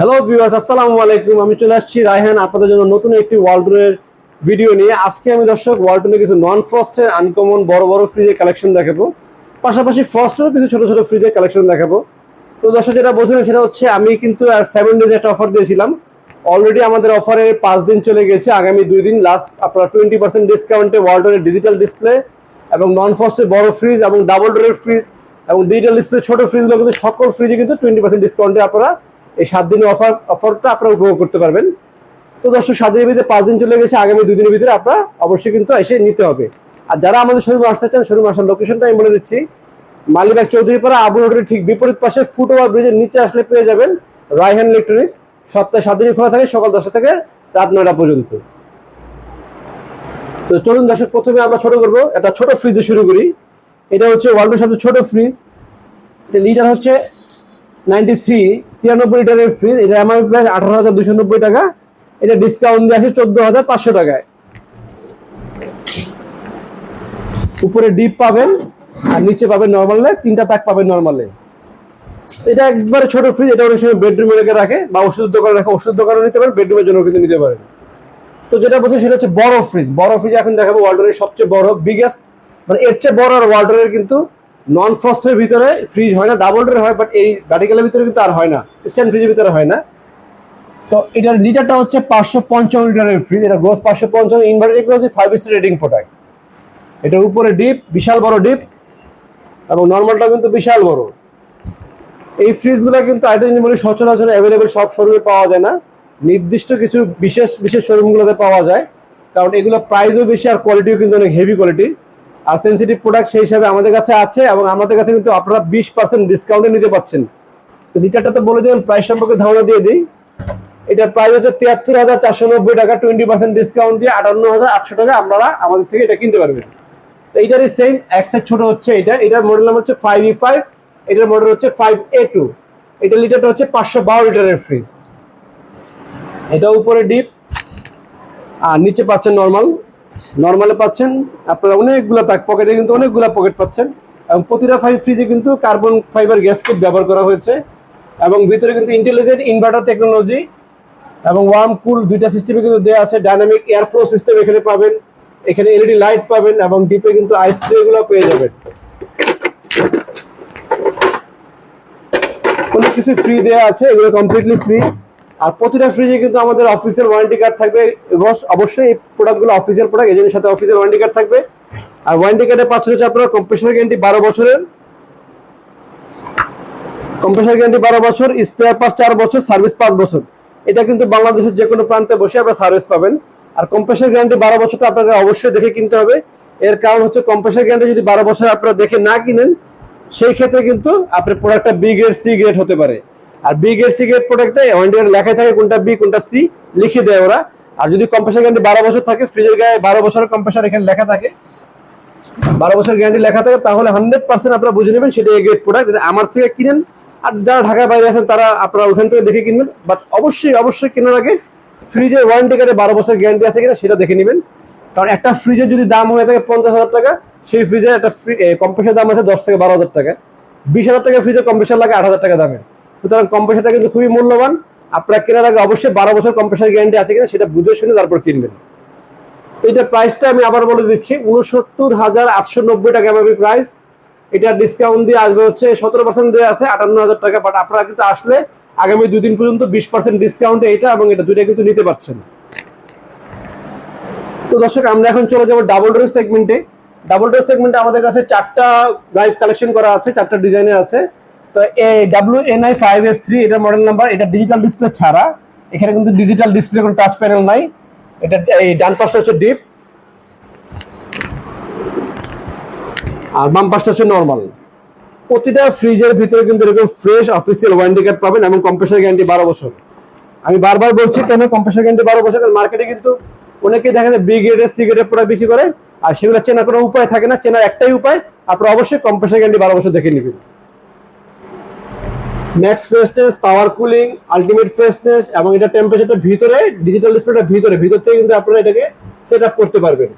Hello viewers আসসালামু আলাইকুম। আমি চলে আসছি রায়হান আপনাদের জন্য নতুন একটি ওয়ালটনের ভিডিও নিয়ে। আজকে আমি দর্শক ওয়ালটনের কিছু নন ফ্রস্টের আনকমন বড় বড় ফ্রিজের কালেকশন দেখাবো। পাশাপাশি ফ্রস্টেরও কিছু ছোট ছোট ফ্রিজের কালেকশন দেখাবো। তো দর্শক, যেটা বলছিলাম সেটা হচ্ছে আমি কিন্তু আর সেভেন ডেজ একটা অফার দিয়েছিলাম। অলরেডি আমাদের অফারে পাঁচ দিন চলে গেছে। আগামী দুই দিন লাস্ট আপনার টোয়েন্টি পার্সেন্ট ডিসকাউন্টে ওয়ালটনের ডিজিটাল ডিসপ্লে এবং নন ফ্রস্টের বড় ফ্রিজ এবং ডাবল ডোরের ফ্রিজ এবং ডিজিটাল ডিসপ্লে ছোট ফ্রিজগুলো কিন্তু সকল ফ্রিজে কিন্তু টোয়েন্টি পার্সেন্ট ডিসকাউন্টে আপনারা এই সাত দিনের অফার অফারটা আপনারা উপভোগ করতে পারবেন। তো দর্শক, সাত দিনের ভিতরে পাঁচ দিন চলে গেছে, আগামী দুই দিনের ভিতরে আপনারা অবশ্যই কিন্তু এসে নিতে হবে। আর যারা আমাদের শোরুমে আসতে চান, শোরুমে আসার লোকেশনটা আমি বলে দিচ্ছি। মালিবাগ চৌধুরীপাড়া আবু রোডের ঠিক বিপরীত পাশে ফুটওভার ব্রিজের নিচে আসলে পেয়ে যাবেন রায়হান ইলেকট্রনিক্স সপ্তাহে সাত দিনই খোলা থাকে, সকাল দশটা থেকে রাত নয়টা পর্যন্ত। তো চলুন দর্শক, প্রথমে আমরা ছোট করব। একটা ছোট ফ্রিজে শুরু করি। এটা হচ্ছে ওয়ার্ল্ডের সবচেয়ে ছোট ফ্রিজ লিটার হচ্ছে নাইনটি থ্রি তিরানব্বই লিটারের ফ্রিজ এটা আমার প্রাইস আঠারো হাজার দুশো নব্বই টাকা। এটা ডিসকাউন্ট দিয়ে আছে চোদ্দ হাজার পাঁচশো টাকায়। উপরে ডিপ পাবেন, আর নিচে পাবেন নর্মালে তিনটা তাক পাবেন নর্মালে এটা একবারে ছোট ফ্রিজ এটা অনেক সময় বেডরুমে রেখে রাখে, বা ওষুধ দোকানে রাখে ওষুধ দোকানে নিতে পারেন বেডরুমের জন্য কিন্তু নিতে পারেন তো যেটা বলছি সেটা হচ্ছে বড় ফ্রিজ বড় ফ্রিজ এখন দেখাবো ওয়ার্ল্ডের সবচেয়ে বড় বিগেস্ট মানে এর চেয়ে বড় আর ওয়ার্ল্ডের কিন্তু নন ফ্রস্টের ভিতরে ফ্রিজ হয় না ডাবল ডোর হয় বাট এই ভার্টিক্যালের ভিতরে কিন্তু আর হয় না স্ট্যান্ড ফ্রিজের ভিতরে হয় না। তো এটার লিটারটা হচ্ছে পাঁচশো পঞ্চান্ন লিটারের ফ্রিজ এটা গ্রোস পাঁচশো পঞ্চান্ন ইনভার্টার হচ্ছে ফাইভ স্টার রেটিং প্রোডাক্ট এটার উপরে ডিপ বিশাল বড় ডিপ এবং নর্মালটা কিন্তু বিশাল বড়। এই ফ্রিজগুলো কিন্তু আইটা জিনিস বলি সচরাচর অ্যাভেলেবেল সব শোরুমে পাওয়া যায় না। নির্দিষ্ট কিছু বিশেষ বিশেষ শোরুমগুলোতে পাওয়া যায়। কারণ এগুলো প্রাইসও বেশি আর কোয়ালিটিও কিন্তু অনেক হেভি কোয়ালিটি আর সেন্সিটিভ প্রোডাক্ট সেই হিসাবে আমাদের কাছে আছে এবং আমাদের কাছে কিন্তু আপনারা বিশ পার্সেন্ট ডিসকাউন্টে নিতে পারছেন। লিটারটা তো বলে দিলাম প্রাইস সম্পর্কে ধারণা দিয়ে দিই। এটার প্রাইস হচ্ছে তিয়াত্তর হাজার চারশো নব্বই টাকা টোয়েন্টি পার্সেন্ট ডিসকাউন্ট দিয়ে আটান্ন হাজার আটশো টাকা আপনারা আমাদের থেকে এটা কিনতে পারবেন। তো এইটারই সেম এক সাইড ছোট হচ্ছে এটা। এটার মডেল নাম হচ্ছে ফাইভ ই ফাইভ এটার মডেল হচ্ছে ফাইভ এ টু এটা লিটারটা হচ্ছে পাঁচশো বারো লিটারের ফ্রিজ এটা উপরে ডিপ আর নিচে পাচ্ছেন নর্মাল নর্মালে পাচ্ছেন, আপনারা অনেকগুলো তাক পকেটে কিন্তু অনেকগুলো পকেট পাচ্ছেন এবং প্রতিটা ফাইভ ফ্রিজে কিন্তু কার্বন ফাইবার গ্যাসকেট ব্যবহার করা হয়েছে এবং ভিতরে কিন্তু ইন্টেলিজেন্ট ইনভার্টার টেকনোলজি এবং ওয়ার্ম কুল দুইটা সিস্টেমে কিন্তু দেওয়া আছে ডাইনামিক এয়ার ফ্লো সিস্টেম এখানে পাবেন, এখানে এলইডি লাইট পাবেন এবং ডিপে কিন্তু আইস ট্রেগুলো পেয়ে যাবেন। অনেক কিছু ফ্রি দেওয়া আছে, এগুলো কমপ্লিটলি ফ্রি আর প্রতিটা ফ্রিজে কিন্তু আমাদের অফিসিয়াল ওয়ারেন্টি কার্ড থাকবে অবশ্যই এই প্রোডাক্টগুলো অফিসিয়াল প্রোডাক্ট জন্য সাথে অফিসিয়াল ওয়ারেন্টি কার্ড থাকবে। আর ওয়ারেন্টি কার্ডে পাচ্ছেন হচ্ছে আপনারা কম্প্রেসার গ্যারান্টি বারো বছরের। কম্প্রেসার গ্যারান্টি বারো বছর স্পেয়ার পাস চার বছর সার্ভিস পাঁচ বছর। এটা কিন্তু বাংলাদেশের যে কোনো প্রান্তে বসে আপনারা সার্ভিস পাবেন। আর কম্প্রেসার গ্যারান্টি বারো বছরটা আপনাকে অবশ্যই দেখে কিনতে হবে। এর কারণ হচ্ছে কম্প্রেসার গ্যারান্টি যদি বারো বছর আপনারা দেখে না কিনেন, সেই ক্ষেত্রে কিন্তু আপনার প্রোডাক্টটা বি গ্রেড সি গ্রেড হতে পারে। আর বি গ্রেড সি প্রোডাক্টে ওয়ারেন্টি লেখাই থাকে কোনটা বি কোনটা সি লিখে দেয় ওরা। আর যদি কম্প্রেসার গ্যারান্টি বারো বছর থাকে ফ্রিজের গায়ে বারো বছরের কম্প্রেসার এখানে লেখা থাকে। বারো বছর গ্যারান্টি লেখা থাকে, তাহলে হান্ড্রেড পার্সেন্ট আপনারা বুঝে নেবেন সেটা এ গ্রেড প্রোডাক্ট এটা আমার থেকে কিনেন। আর যারা ঢাকার বাইরে আছেন, তারা আপনারা ওখান থেকে দেখে কিনবেন। বাট অবশ্যই অবশ্যই কেনার আগে ফ্রিজের ওয়ারেন্টি কার্ডে বারো বছর গ্যারান্টি আছে কিনা সেটা দেখে নেবেন। কারণ একটা ফ্রিজের যদি দাম হয়ে থাকে পঞ্চাশ হাজার টাকা, সেই ফ্রিজের একটা কম্প্রেসার দাম আছে দশ থেকে বারো হাজার টাকা। বিশ হাজার টাকা ফ্রিজের কম্প্রেসার লাগে আট হাজার টাকা দামে সুতরাং কম্প্রেসারটা কিন্তু খুবই মূল্যবান। আপনারা কেনার আগে অবশ্যই বারো বছর কম্প্রেসার গ্যারান্টি আছে কিনা সেটা বুঝে শুনে তারপর কিনবেন। এটা প্রাইসটা আমি আবার বলে দিচ্ছি উনসত্তর হাজার আটশো নব্বই টাকা এমআরপি প্রাইস এটা ডিসকাউন্ট দিয়ে আসবে হচ্ছে সতেরো পার্সেন্ট দিয়ে আছে, আটান্ন হাজার টাকা বাট আপনারা কিন্তু আসলে আগামী দুদিন পর্যন্ত বিশ পার্সেন্ট ডিসকাউন্টে এটা এবং এটা দুইটা কিন্তু নিতে পারছেন। তো দর্শক, আমরা এখন চলে যাব ডাবল ডোর সেগমেন্টে ডাবল ডোর সেগমেন্টে আমাদের কাছে চারটা ড্রাইভ কালেকশন করা আছে, চারটা ডিজাইনের আছে। তো এই W N I five F three এটা মডেল নাম্বার এটা ডিজিটাল ডিসপ্লে ছাড়া। এখানে কিন্তু ডিজিটাল ডিসপ্লে কোনো টাচ প্যানেল নাই। এটা এই ডান পাশটা হচ্ছে ডিপ আর বাম পাশটা হচ্ছে নর্মাল প্রতিটা ফ্রিজের ভিতরে কিন্তু এরকম ফ্রেশ অফিসিয়াল ওয়ারেন্টি কার্ড পাবেন এবং কম্প্রেসার গ্যারান্টি বারো বছর। আমি বারবার বলছি, কেন কম্প্রেসার গ্যারান্টি বারো বছর? কারণ মার্কেটে কিন্তু অনেকেই দেখা যায় বি গ্রেডের সি গ্রেডের প্রোডাক্ট বিক্রি করে, আর সেগুলো চেনার কোনো উপায় থাকে না। চেনার একটাই উপায়, আপনারা অবশ্যই কম্প্রেসার গ্যারান্টি বারো বছর দেখে নেবেন। Next freshness, power cooling ultimate freshness এবং এটা টেম্পারেচারটা ভিতরে ডিজিটাল ডিসপ্লেটা ভিতরে। ভিতর থেকে কিন্তু আপনারা এটাকে সেট আপ করতে পারবেন।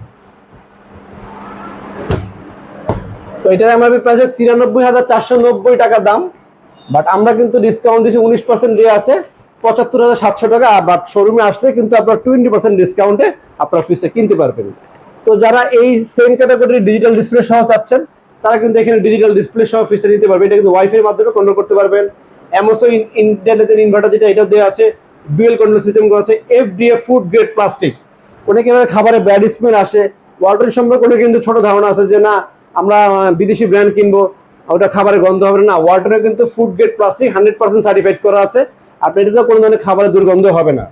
তো এটার এমআরপি প্রাইস তিরানব্বই হাজার চারশো নব্বই টাকা দাম। বাট আমরা কিন্তু ডিসকাউন্ট দিচ্ছি উনিশ পার্সেন্ট দিয়ে আছে। পঁচাত্তর হাজার সাতশো টাকা বাট শোরুমে আসলে কিন্তু আপনার টোয়েন্টি পার্সেন্ট ডিসকাউন্টে আপনার ফ্রিজটা কিনতে পারবেন। তো যারা এই সেম ক্যাটাগরির ডিজিটাল ডিসপ্লে সহ চাচ্ছেন, তারা কিন্তু এখানে ডিজিটাল ডিসপ্লে সহ ফ্রিজটা নিতে পারবে এটা কিন্তু ওয়াইফাই মাধ্যমে কন্ট্রোল করতে পারবেন। অ্যামোসো ইন্টারনেটের ইনভার্টার যেটা এটা দেওয়া আছে, ডুয়েল কন্ট্রোল সিস্টেম আছে, এফডিএ ফুড গ্রেড প্লাস্টিক। অনেকে খাবারে ব্যাড স্মেল আসে। ওয়াটার সম্পর্কে অনেক কিন্তু ছোট ধারণা আছে যে, না, আমরা বিদেশি ব্র্যান্ড কিনবো, ওটা খাবারে গন্ধ হবে না। ওয়াটারে কিন্তু food grade plastic hundred percent certified করা আছে। আপনি এটাতে কোনো ধরনের খাবারের দুর্গন্ধ হবে না।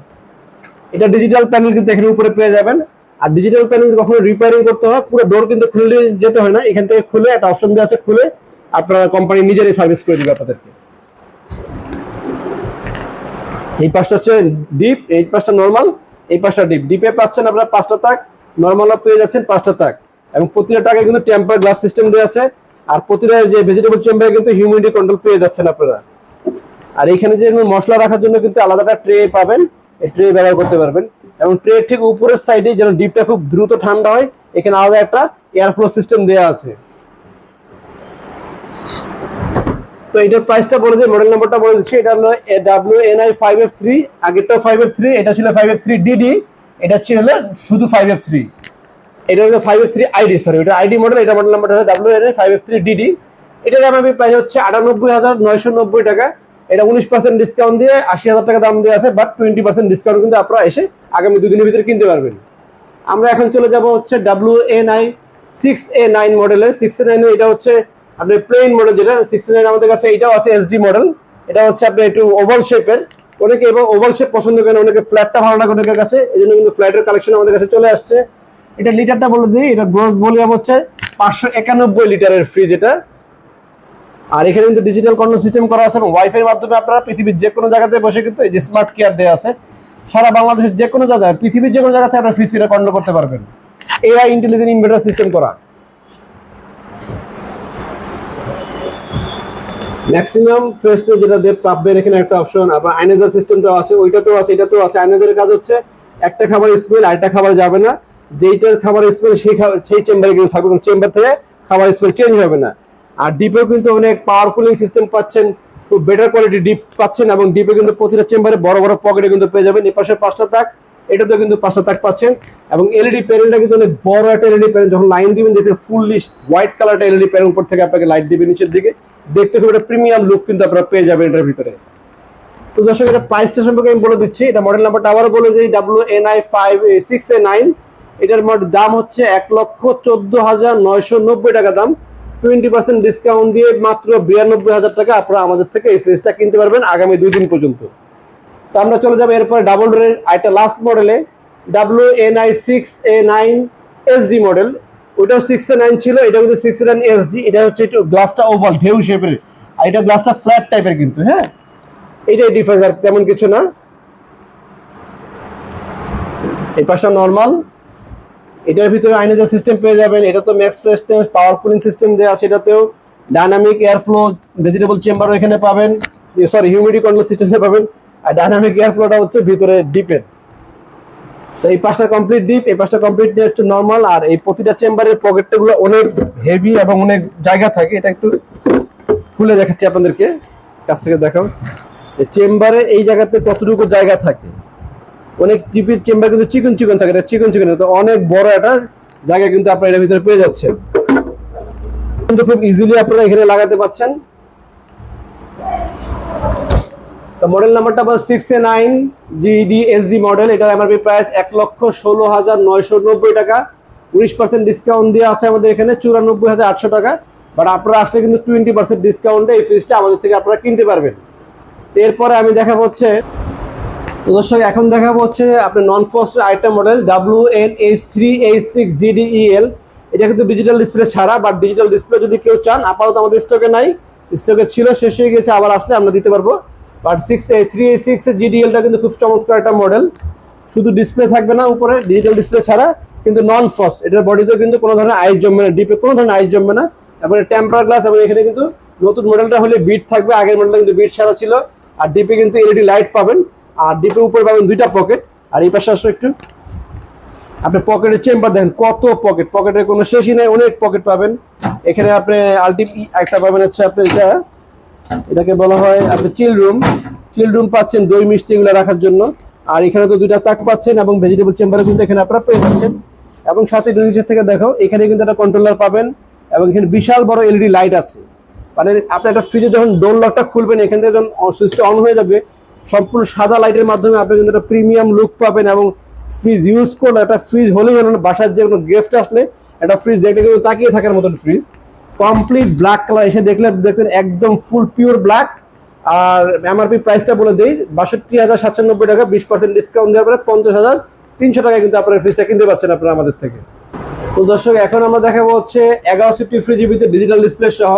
এটা ডিজিটাল প্যানেল কিন্তু এখানে উপরে পেয়ে যাবেন। আর ডিজিটাল প্যানেল কখনো রিপেয়ারিং করতে হয় পুরো ডোর কিন্তু খুলে যেতে হয় না। এখান থেকে খুলে একটা অপশন দেওয়া আছে, খুলে আপনারা কোম্পানি নিজেরই সার্ভিস করে দিবে আপনাদেরকে। এই পাশটা হচ্ছে ডিপ এই পাশটা নর্মাল এই পাশটা ডিপ ডিপে পাচ্ছেন আপনারা পাঁচটা তাক নর্মালও পেয়ে যাচ্ছেন পাঁচটা তাক। এবং প্রতিটা টাকা কিন্তু টেম্পার গ্লাস সিস্টেম দেওয়া আছে। আর প্রতিটা যে ভেজিটেবল চেম্বারে কিন্তু হিউমিডিটি কন্ট্রোল পেয়ে যাচ্ছেন আপনারা। আর এখানে যে মশলা রাখার জন্য কিন্তু আলাদা একটা ট্রে পাবেন। এই ট্রে ব্যবহার করতে পারবেন। এবং ট্রে ঠিক উপরের সাইডে যেন ডিপটা খুব দ্রুত ঠান্ডা হয়, এখানে আলাদা একটা এয়ার ফ্লো সিস্টেম দেওয়া আছে। তো এটার প্রাইসটা বলে দিই মডেল নাম্বারটা বলে দিচ্ছি, এটা হলো W N I five F three আগেরটাও five F three এটা ছিল ফাইভ এফ থ্রি ডিডি এটা ছিল শুধু ফাইভ এফ থ্রি এটা হলো five F three ID sorry এটা আইডি মডেল এটা মডেল নাম্বারটা হলো W N I five F three DD এটার এমআরপি প্রাইস হচ্ছে আটানব্বই হাজার নয়শো নব্বই টাকা। এটা উনিশ পার্সেন্ট ডিসকাউন্ট দিয়ে আশি হাজার টাকা দাম দেওয়া আছে বাট টোয়েন্টি পার্সেন্ট ডিসকাউন্ট কিন্তু আপনারা এসে আগামী দুদিনের ভিতরে কিনতে পারবেন। আমরা এখন চলে যাব হচ্ছে W N I six A. Nine মডেলের সিক্স এ নাইন এটা হচ্ছে আপনার প্লেন মডেল যেটা সিক্স নাইন আমাদের কাছে এটাও আছে এসডি মডেল এটা হচ্ছে আপনার একটু ওভাল শেপের অনেকে এবং ওভাল শেপ পছন্দ করেন, অনেকে ফ্ল্যাটটা ভালো লাগে অনেকের কাছে এই জন্য কিন্তু ফ্ল্যাটের কালেকশন আমাদের কাছে চলে আসছে। এটা লিটারটা বলে দিই, এটা গ্রোস ভলিউম হচ্ছে পাঁচশো একানব্বই লিটারের ফ্রিজ এটা। আর এখানে কিন্তু ডিজিটাল কন্ট্রোল সিস্টেম করা আছে এবং ওয়াইফাই মাধ্যমে আপনারা পৃথিবীর যে কোনো জায়গাতে বসে কিন্তু এই যে স্মার্ট কেয়ার দেওয়া আছে, সারা বাংলাদেশের যে কোনো জায়গায়, পৃথিবীর যে কোনো জায়গাতে আপনারা ফ্রিজ কিটা কন্ট্রোল করতে পারবেন। এআই ইন্টেলিজেন্ট ইনভার্টার সিস্টেম করা। ম্যাক্সিমাম ফ্রেস্টে যেটা দিয়ে পাবেন এখানে একটা অপশন আবার আইনেজার সিস্টেমটাও আছে, ওইটাতেও আছে, এটাতেও আছে। আইনেজারের কাজ হচ্ছে, একটা খাবার স্মেল আরেকটা খাবার যাবে না। যেইটার খাবার স্মেল সেই সেই চেম্বারে কিন্তু থাকবে চেম্বার থেকে খাবার স্মেল চেঞ্জ হবে না। আর ডিপেও কিন্তু অনেক পাওয়ার কুলিং সিস্টেম পাচ্ছেন, খুব বেটার কোয়ালিটি ডিপ পাচ্ছেন, এবং ডিপে কিন্তু প্রতিটা চেম্বারে বড় বড় পকেটে কিন্তু পেয়ে যাবেন। এই পাশে পাঁচটা তাক, এটাতেও কিন্তু পাঁচটা তাক পাচ্ছেন। এবং এলইডি প্যানেলটা কিন্তু অনেক বড় একটা এলইডি প্যানেল যখন লাইন দিবেন, দেখতে ফুললি হোয়াইট কালারটা এলইডি প্যানেল উপর থেকে আপনাকে লাইট দিবে নিচের দিকে। দেখতে খুব একটা প্রিমিয়াম লুক কিন্তু আপনারা পেয়ে যাবেন এটার ভিতরে। তো দর্শক, এটা প্রাইসটা সম্পর্কে আমি বলে দিচ্ছি। এটা মডেল নাম্বারটা আবারও বলে দিই W N I five six A nine এটার মড- দাম হচ্ছে এক লক্ষ চোদ্দ হাজার নয়শো নব্বই টাকা দাম। টোয়েন্টি পার্সেন্ট ডিসকাউন্ট দিয়ে মাত্র বিরানব্বই হাজার টাকা আপনারা আমাদের থেকে এই ফ্রিজটা কিনতে পারবেন আগামী দুই দিন পর্যন্ত। তো আমরা চলে যাব এরপরে ডাবল ডোরের আরেকটা লাস্ট মডেলে W N I six A nine S SD model ওইটাও সিক্স নাইন ছিল এটা কিন্তু সিক্স এ নাইন এসডি এটা হচ্ছে একটু গ্লাসটা ওভাল ঢেউ শেপের আর এটা গ্লাসটা ফ্ল্যাট টাইপের কিন্তু হ্যাঁ? এটাই ডিফারেন্স আর তেমন কিছু না। এই পাশটা নর্মাল এটার ভিতরে আইনেজার সিস্টেম পেয়ে যাবেন, এটা তো max fresh power cooling system দেওয়া আছে এটাতেও। ডাইনামিক এয়ার ফ্লো ভেজিটেবল চেম্বারও এখানে পাবেন। সরি হিউমিডি কন্ট্রোল সিস্টেমটা পাবেন। আর ডাইনামিক এয়ার ফ্লোটা হচ্ছে ভিতরে ডিপের তো এই পাশটা কমপ্লিট ডিপ এই পাশটা কমপ্লিট হচ্ছে নর্মাল আর এই প্রতিটা চেম্বারের পকেটটা গুলো অনেক হেভি এবং অনেক জায়গা থাকে। এটা একটু খুলে দেখাচ্ছি আপনাদেরকে, কাছ থেকে দেখাও। চেম্বারে এই জায়গাতে কতটুকু জায়গা থাকে? অনেক জিপির চেম্বার কিন্তু চিকন চিকন থাকে, এটা চিকন চিকন তো অনেক বড় একটা জায়গা কিন্তু আপনারা এর ভিতরে পেয়ে যাচ্ছেন। কিন্তু খুব ইজিলি আপনারা এখানে লাগাতে পারছেন। তো মডেল নাম্বারটা আবার six A nine GD SD model এটার এমআরপি প্রাইস এক লক্ষ ষোলো হাজার নয়শো নব্বই টাকা। উনিশ পার্সেন্ট ডিসকাউন্ট দেওয়া আছে আমাদের এখানে, চুরানব্বই হাজার আটশো টাকা। বাট আপনারা আসলে কিন্তু টোয়েন্টি পার্সেন্ট ডিসকাউন্টে এই ফ্রিজটা আমাদের থেকে আপনারা কিনতে পারবেন। এরপরে আমি দেখাবো হচ্ছে দর্শক, এখন দেখাবো হচ্ছে আপনার non frost item model W N H three H six GDEL এটা কিন্তু ডিজিটাল ডিসপ্লে ছাড়া বাট ডিজিটাল ডিসপ্লে যদি কেউ চান, আপাতত আমাদের স্টকে নাই। স্টকে ছিল, শেষ হয়ে গেছে, আবার আসলে আমরা দিতে পারব। But six A three H six জিডিএলটা কিন্তু খুব চমৎকার একটা মডেল শুধু ডিসপ্লে থাকবে না উপরে ডিজিটাল ডিসপ্লে ছাড়া, কিন্তু নন ফস্ট এটার বডিতেও কিন্তু কোনো ধরনের আইস জমবে না ডিপে কোনো ধরনের আইস জমবে না। এবং টেম্পার গ্লাস এবং এখানে কিন্তু নতুন মডেলটা হলে বিট থাকবে, আগের মডেলটা কিন্তু বিট ছাড়া ছিল। আর ডিপে কিন্তু এলইডি লাইট পাবেন, আর ডিপে উপরে পাবেন দুইটা পকেট আর এই পাশে আসো একটু। আপনি পকেটের চেম্বার দেখেন, কত পকেট পকেটের কোনো শেষই নেই, অনেক পকেট পাবেন। এখানে আপনি আলটি একটা পাবেন হচ্ছে আপনি এটা এটাকে বলা হয় আপনি চিল রুম চিল রুম পাচ্ছেন দই মিষ্টি এগুলো রাখার জন্য। আর এখানে তো দুইটা তাক পাচ্ছেন এবং ভেজিটেবল চেম্বারও কিন্তু এখানে আপনারা পেয়ে যাচ্ছেন। এবং সাথে নিচের থেকে দেখো, এখানে কিন্তু একটা কন্ট্রোলার পাবেন এবং এখানে বিশাল বড় এলইডি লাইট আছে। মানে আপনি একটা ফ্রিজে যখন ডোর লকটা খুলবেন, এখান থেকে যখন সুইচটা অন হয়ে যাবে, সম্পূর্ণ সাদা লাইটের মাধ্যমে আপনি কিন্তু একটা প্রিমিয়াম লুক পাবেন এবং ফ্রিজ ইউজ করলে, একটা ফ্রিজ হলেই যেন বাসার যে কোনো গেস্ট আসলে একটা ফ্রিজ দেখলে কিন্তু তাকিয়ে থাকার মতন ফ্রিজ কমপ্লিট ব্ল্যাক কালার এসে দেখলে দেখতেন একদম ফুল পিওর ব্ল্যাক আর এমআরপি প্রাইসটা বলে দিই, বাষট্টি হাজার সাতশো নব্বই টাকা, বিশ পার্সেন্ট ডিসকাউন্ট দেওয়ার পরে পঞ্চাশ হাজার তিনশো টাকা কিন্তু আপনার ফ্রিজটা কিনতে পারছেন আপনারা আমাদের থেকে। তো দর্শক, এখন আমরা দেখাবো হচ্ছে এগারো সিফটি ফ্রিজ ভিতরে ডিজিটাল ডিসপ্লে সহ।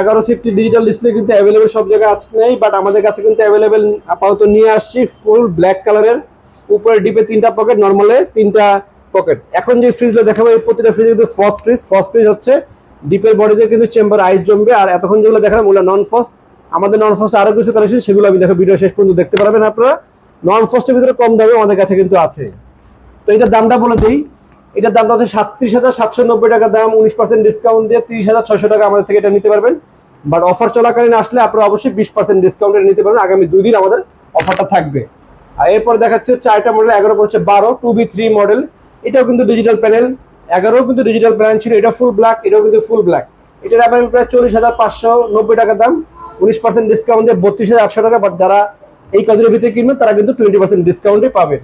এগারো সিফটি ডিজিটাল ডিসপ্লে কিন্তু অ্যাভেলেবেল সব জায়গায় আছে নেই বাট আমাদের কাছে কিন্তু অ্যাভেলেবেল আপাতত নিয়ে আসছি ফুল ব্ল্যাক কালারের উপরে ডিপে তিনটা পকেট নর্মালে তিনটা পকেট এখন যে ফ্রিজটা দেখাবো, এই প্রতিটা ফ্রিজ কিন্তু ফস্ট ফ্রিজ ফস্ট ফ্রিজ হচ্ছে ডিপের বডিতে কিন্তু চেম্বার আইস জমবে। আর এতক্ষণ যেগুলো দেখালাম, ওগুলো নন ফস্ট আমাদের নন ফস্ট আরও কিছু কালেকশন সেগুলো আমি দেখো ভিডিও শেষ পর্যন্ত দেখতে পারবেন আপনারা। নন ফস্টের ভিতরে কম দামে আমাদের কাছে কিন্তু আছে। তো এটার দামটা বলে দিই। এটার দামটা হচ্ছে সাতত্রিশ হাজার সাতশো নব্বই টাকা দাম, উনিশ পার্সেন্ট ডিসকাউন্ট দিয়ে তিরিশ হাজার ছশো টাকা আমাদের থেকে এটা নিতে পারবেন। বাট অফার চলাকালীন আসলে আপনারা অবশ্যই বিশ পার্সেন্ট ডিসকাউন্টে নিতে পারবেন। আগামী দুই দিন আমাদের অফারটা থাকবে। আর এরপর দেখাচ্ছে চারটা মডেল এগারো হচ্ছে বারো টু বি থ্রি মডেল এটাও কিন্তু ডিজিটাল প্যানেল এগারো কিন্তু ডিজিটাল প্যানেল ছিল, এটা ফুল ব্ল্যাক এটাও কিন্তু ফুল ব্ল্যাক এটার আপনার প্রায় চল্লিশ হাজার পাঁচশো নব্বই টাকা দাম, উনিশ পার্সেন্ট ডিসকাউন্ট দিয়ে বত্রিশ হাজার আটশো টাকা বাট যারা এই কাজের ভিতরে কিনবেন, তারা কিন্তু টোয়েন্টি পার্সেন্ট ডিসকাউন্টে পাবেন।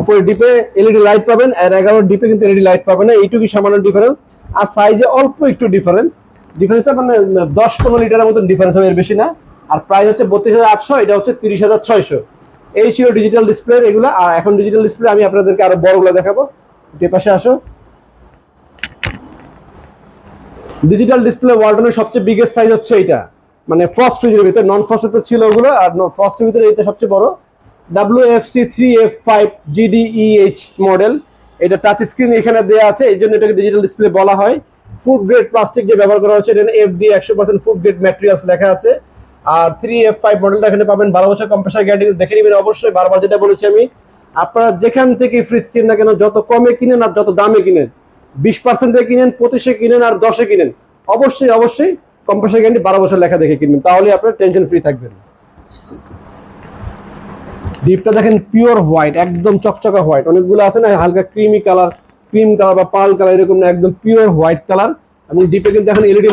উপরে ডিপে এলইডি লাইট পাবেন, আর এগারো ডিপে কিন্তু এলইডি লাইট পাবেন না এইটুকু সামান্য ডিফারেন্স আর সাইজে অল্প একটু ডিফারেন্স ডিফারেন্সটা মানে দশ পনেরো লিটারের মতন ডিফারেন্স হবে, এর বেশি না। আর প্রাইস হচ্ছে বত্রিশ হাজার আটশো, এটা হচ্ছে তিরিশ হাজার ছয়শো। এই ছিল ডিজিটাল ডিসপ্লে এগুলো, আর এখন ডিজিটাল ডিসপ্লে আমি আপনাদেরকে আরও বড়গুলো দেখাবো। পাশে আসো। ডিজিটাল ডিসপ্লে ওয়ার্ল্ডের সবচেয়ে বিগেস্ট সাইজ হচ্ছে এটা মানে ফার্স্ট ফ্রিজের ভিতরে নন ফার্স্ট তো ছিল ওগুলো, আর ফার্স্টের ভিতরে এটা সবচেয়ে বড়। W F C three F five GDEH model এটা টাচ স্ক্রিন এখানে দেওয়া আছে, এই জন্য এটাকে ডিজিটাল ডিসপ্লে বলা হয়। ফুড গ্রেড প্লাস্টিক যে ব্যবহার করা হচ্ছে এটা এফ ডি একশো পার্সেন্ট ফুড গ্রেড ম্যাটেরিয়ালস লেখা আছে। আর থ্রি এফ ফাইভ মডেলটা এখানে পাবেন। বারো বছর কম্প্রেসার গ্যারান্টি দেখে নেবেন। অবশ্যই বারবার যেটা বলেছি আমি, আপনারা যেখান থেকে ফ্রিজ কিনেন না কেন, যত কমে কিনেন আর যত দামে কিনেন, বিশ পার্সেন্টে কিনেন, পঁচিশে কিনেন আর দশে কিনেন, অবশ্যই অবশ্যই কম্প্রেসার গ্যারান্টি বারো বছর লেখা দেখে কিনবেন। তাহলে আপনার টেনশন ফ্রি থাকবেন ডিপটা দেখেন পিওর হোয়াইট একদম চকচকা হোয়াইট অনেকগুলো আছে না, হালকা ক্রিমি কালার ক্রিম কালার বা পাল কালার এরকম না, একদম পিওর হোয়াইট কালার এবং ডিপে কিন্তু এখন এলইডি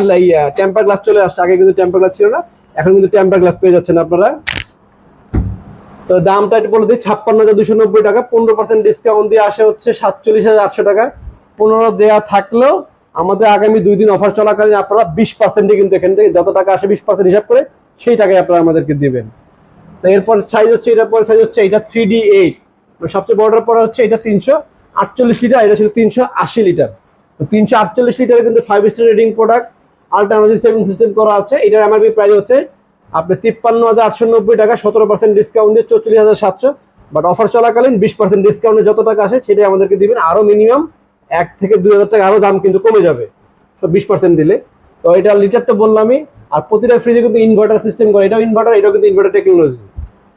টেম্পার গ্লাস চলে আসছে। আগে কিন্তু টেম্পার গ্লাস ছিল না। এখন কিন্তু টেম্পার গ্লাস পেয়ে যাচ্ছেন আপনারা। তো দামটা একটু বলে দিই ছাপ্পান্ন হাজার দুশো নব্বই টাকা, পনেরো পার্সেন্ট ডিসকাউন্ট দিয়ে আসে হচ্ছে সাতচল্লিশ হাজার আটশো টাকা। পনেরো দেওয়া থাকলেও আমাদের আগামী দুই দিন অফার চলাকালীন আপনারা বিশ পার্সেন্টে কিন্তু এখান থেকে যত টাকা আসে বিশ পার্সেন্ট হিসাব করে সেই টাকায় আপনারা আমাদেরকে দিবেন। তো এরপর সাইজ হচ্ছে, এটার পরে সাইজ হচ্ছে, এটা থ্রি ডি এইট সবচেয়ে বড়টার পরে হচ্ছে এটা তিনশো আটচল্লিশ লিটার এটা ছিল তিনশো আশি লিটার তিনশো আটচল্লিশ লিটারে কিন্তু five star rating product alternative saving system করা আছে। এটার এমআরপি প্রাইস হচ্ছে আপনি তিপ্পান্ন হাজার আটশো নব্বই টাকা, সতেরো পার্সেন্ট ডিসকাউন্ট দিয়ে চৌচল্লিশ হাজার সাতশো। বাট অফার চলাকালীন বিশ পার্সেন্ট ডিসকাউন্টে যত টাকা আসে, সেটাই আমাদেরকে দিবেন। আরও মিনিমাম এক থেকে দুই হাজার টাকা আরও দাম কিন্তু কমে যাবে। সব বিশ পার্সেন্ট দিলে। তো এটা লিটার তো বললামই, আর প্রতিটা ফ্রিজে কিন্তু ইনভার্টার সিস্টেম করে। এটাও ইনভার্টার এটাও কিন্তু ইনভার্টার টেকনোলজি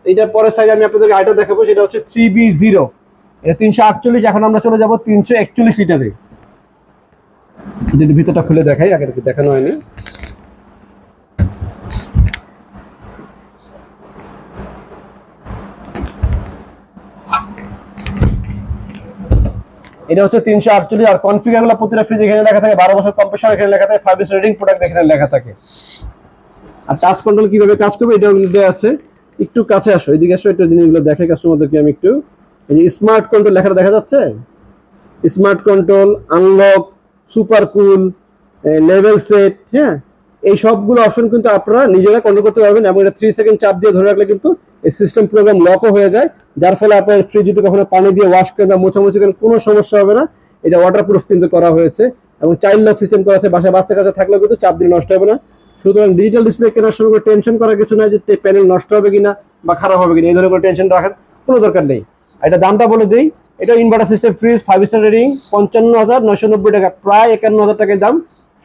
এইটার পরের সাইজ আমি আপনাদেরকে আইটা দেখাবো, সেটা হচ্ছে থ্রি বি জিরো এটা তিনশো আটচল্লিশ, এখন আমরা চলে যাব তিনশো একচল্লিশ লিটারে। এটার ভিতরটা খুলে দেখাই আগে দেখানো হয়নি। এটা হচ্ছে তিনশো আটচল্লিশ, আর কনফিগারগুলো প্রতিটা ফ্রিজ এখানে লেখা থাকে। বারো বছর কম্প্রেসার এখানে লেখা থাকে ফাইভ রেটিং প্রোডাক্ট এখানে লেখা থাকে। আর টাচ কন্ট্রোল কীভাবে কাজ করবে কিন্তু দেওয়া আছে। একটু কাছে আসো, এদিকে আসো, একটু জিনিসগুলো দেখে কাস্টমারদেরকে আমি একটু। এই যে স্মার্ট কন্ট্রোল লেখাটা দেখা যাচ্ছে? Smart control unlock super cool level set হ্যাঁ? এই সবগুলো অপশন কিন্তু আপনারা নিজেরা কন্ট্রোল করতে পারবেন এবং এটা থ্রি সেকেন্ড চাপ দিয়ে ধরে রাখলে কিন্তু এই সিস্টেম প্রোগ্রাম লকও হয়ে যায়। যার ফলে আপনার ফ্রিজ যদি কখনো পানি দিয়ে ওয়াশ করেন বা মোছামুছি করেন, কোনো সমস্যা হবে না। এটা ওয়াটার প্রুফ কিন্তু করা হয়েছে এবং চাইল্ড লক সিস্টেম করা আছে। বাসায় বাচ্চা কাছে থাকলেও কিন্তু চাপ দিলে নষ্ট হবে না। সুতরাং ডিজিটাল ডিসপ্লে কেনার সময় টেনশন করার কিছু নাই যে প্যানেল নষ্ট হবে কিনা বা খারাপ হবে কিনা, এই ধরনের কোনো টেনশন রাখার কোনো দরকার নেই। এটা দামটা বলে দিই এটা inverter system fridge five star rating পঞ্চান্ন হাজার নয়শো নব্বই টাকা। প্রায় একান্ন হাজার টাকার দাম।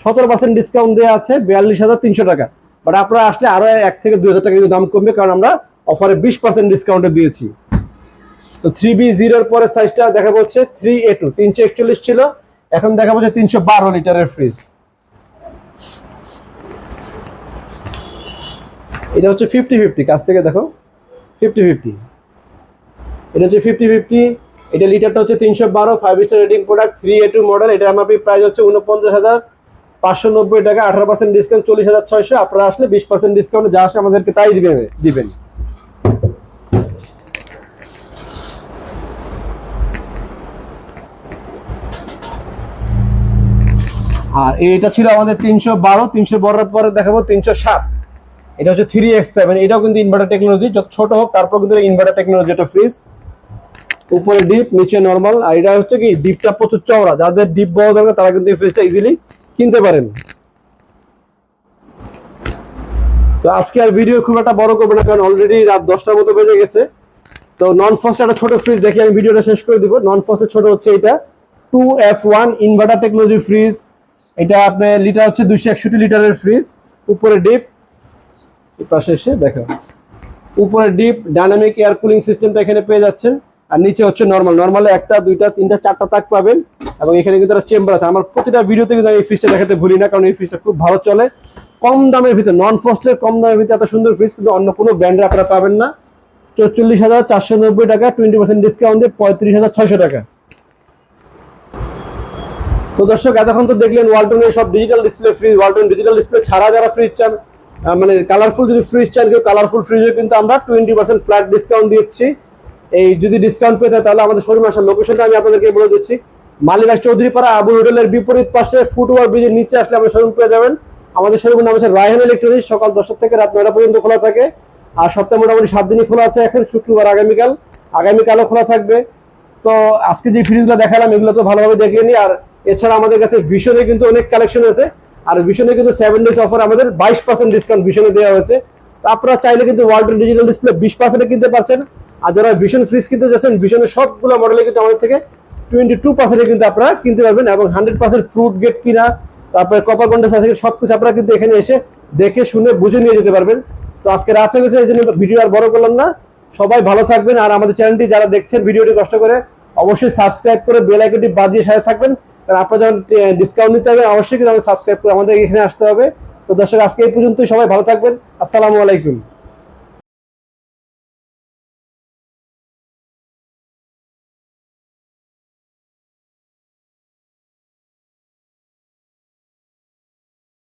সতেরো পার্সেন্ট ডিসকাউন্ট দেওয়া আছে, বিয়াল্লিশ হাজার তিনশো টাকা। বাট আপনারা আসলে আরও এক থেকে দুই হাজার টাকা দাম কমবে, কারণ আমরা অফারে বিশ পার্সেন্ট ডিসকাউন্টে দিয়েছি। তো থ্রি বি জিরোর পরে সাইজটা দেখা হচ্ছে থ্রি এ টু তিনশো একচল্লিশ ছিল। এখন দেখা যাচ্ছে তিনশো বারো লিটারের ফ্রিজ এটা হচ্ছে ফিফটি ফিফটি কাছ থেকে দেখো। ফিফটি ফিফটি এটা হচ্ছে ফিফটি ফিফটি এটা লিটারটা হচ্ছে তিনশো বারো five star rating product three A two model এটা এমআরপি প্রাইস হচ্ছে উনপঞ্চাশ হাজার পাঁচশো নব্বই টাকা, আঠারো পার্সেন্ট ডিসকাউন্ট চল্লিশ হাজার ছয়শো। আপনারা আসলে বিশ পার্সেন্ট ডিসকাউন্ট যা আসে আমাদেরকে তাই দিবেন দিবেন। আর এটা ছিল আমাদের তিনশো বারো, তিনশো বারোর পরে দেখাবো তিনশো সাত। এটা হচ্ছে থ্রি এক্স সেভেন এটাও কিন্তু ইনভার্টার টেকনোলজি ছোট হোক, তারপর কিন্তু ইনভার্টার টেকনোলজি একটা ফ্রিজ উপরে ডিপ নিচে নর্মাল আর এটা হচ্ছে কি ডিপটা প্রচুর চওড়া। যাদের ডিপ বড় দরকার, তারা কিন্তু এই ফ্রিজটা ইজিলি কিনতে পারেন। তো আজকে আর ভিডিও খুব একটা বড় করব না, কারণ অলরেডি রাত দশটার মতো বেজে গেছে। তো নন ফস্ট একটা ছোট ফ্রিজ দেখি, আমি ভিডিওটা শেষ করে দিব। নন ফস্টের ছোট হচ্ছে এটা। Two F one inverter technology fridge এটা আপনার লিটার হচ্ছে দুশো একষট্টি লিটারের ফ্রিজ উপরে ডিপ পাশে এসে দেখো উপরে ডিপ ডাইনামিক এয়ার কুলিং সিস্টেমটা এখানে পেয়ে যাচ্ছেন। আর নিচে হচ্ছে নর্মাল নর্মালে একটা, দুইটা, তিনটা, চারটা তাক পাবেন। এবং এখানে কিন্তু একটা চেম্বার আছে। আমার প্রতিটা ভিডিওতে কিন্তু আমি এই ফ্রিজটা দেখাতে ভুলি না, কারণ এই ফ্রিজটা খুব ভালো চলে। কম দামের ভিতরে নন ফস্টের কম দামের ভিতরে এত সুন্দর ফ্রিজ কিন্তু অন্য কোনো ব্র্যান্ডে আপনারা পাবেন না। চল্লিশ হাজার চারশো নব্বই টাকা টোয়েন্টি পার্সেন্ট ডিসকাউন্ট দিয়ে পঁয়ত্রিশ হাজার ছয়শো টাকা। তো দর্শক, এতক্ষণ তো দেখলেন ওয়ালটনের সব digital display fridge Walton digital display ছাড়া যারা ফ্রিজ চান মানে কালারফুল যদি ফ্রিজ চান, কেউ কালারফুল ফ্রিজও কিন্তু আমরা টোয়েন্টি পার্সেন্ট ফ্ল্যাট ডিসকাউন্ট দিচ্ছি। এই যদি ডিসকাউন্ট পেতে তাহলে আমাদের শোরুম আসার লোকেশনটা আমি আপনাদেরকে বলে দিচ্ছি। মালিবাগ চৌধুরী পাড়া আবু হোটেলের বিপরীত পাশে ফুটওভার ব্রিজের নিচে আসলে আমাদের শোরুম পেয়ে যাবেন। আমাদের শোরুমের নাম হচ্ছে রায়হান ইলেকট্রনিক্স সকাল দশটা থেকে রাত নয়টা পর্যন্ত খোলা থাকে। আর সপ্তাহে মোটামুটি সাত দিনই খোলা আছে এখন, শুক্রবার আগামীকাল। আগামীকালও খোলা থাকবে। তো আজকে যে ফ্রিজগুলো দেখালাম, এগুলো তো ভালোভাবে দেখে নি। আর এছাড়া আমাদের কাছে ভীষণে কিন্তু অনেক কালেকশন আছে। আর ভীষণে কিন্তু সেভেন ডেজ অফার আমাদের বাইশ পার্সেন্ট ডিসকাউন্ট ভীষণে দেওয়া হয়েছে। তো আপনারা চাইলে কিন্তু ওয়ার্ল্ড ডিজিটাল ডিসপ্লে বিশ পার্সেন্টে কিনতে পারছেন। আর যারা ভীষণ ফ্রিজ কিনতে যাচ্ছেন ভীষণের সবগুলো মডেলে কিন্তু আমাদের থেকে টোয়েন্টি টু পার্সেন্টে কিন্তু আপনারা কিনতে পারবেন এবং হান্ড্রেড পার্সেন্ট ফ্রুট গেট কিনা, তারপরে কপার কন্ডেন্স আছে সব কিছু আপনারা কিন্তু এখানে এসে দেখে, শুনে, বুঝে নিয়ে যেতে পারবেন। তো আজকে রাত হয়ে গেছে, এই জন্য ভিডিও আর বড় করলাম না। সবাই ভালো থাকবেন আর আমাদের চ্যানেলটি যারা দেখছেন ভিডিওটি কষ্ট করে, অবশ্যই সাবস্ক্রাইব করে বেল আইকনটি বাজিয়ে সাথে থাকবেন। কারণ আপনারা যখন ডিসকাউন্ট নিতে হবে, অবশ্যই কিন্তু আমাদের সাবস্ক্রাইব করে আমাদের এখানে আসতে হবে। তো দর্শক, আজকে এই পর্যন্তই, সবাই ভালো থাকবেন। আসসালামু আলাইকুম।